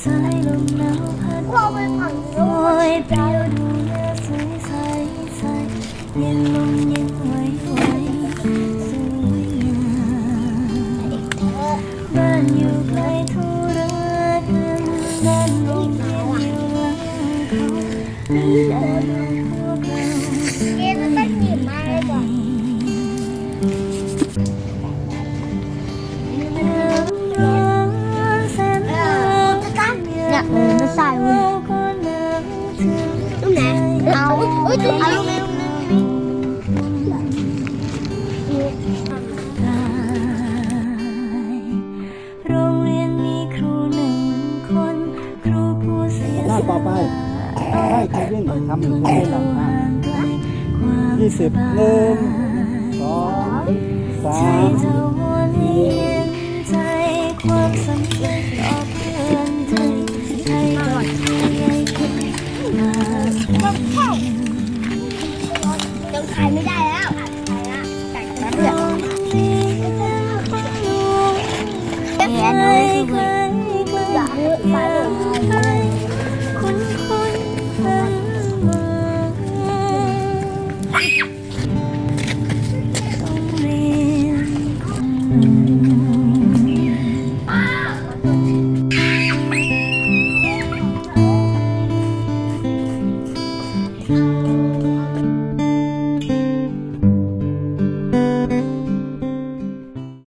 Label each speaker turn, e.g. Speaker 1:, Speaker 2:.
Speaker 1: สายลมว
Speaker 2: พัางเปลี่ยืนลมย็นไหวไหวสวยามบ้านอยู่ไกลทุรกันดานลมเย็นอยู่หลังเขา เนี่
Speaker 1: ย
Speaker 2: ไม่ใส่เว้ย
Speaker 1: ตรงไหนเอาเอ้ยจุดเอาลงเลย
Speaker 2: โรงเรียนมีครูหนึ่งคนครูผู้เสีย
Speaker 3: หน้าต่อไปให้ใครวิ่งทำหนึ่งคนเล่นหลังห้ายี่สิบหนึ่งสองสาม
Speaker 2: เจ้าวันเย็นใจความส ยั
Speaker 1: งขายไม่ได้แล้ว
Speaker 2: Thank you.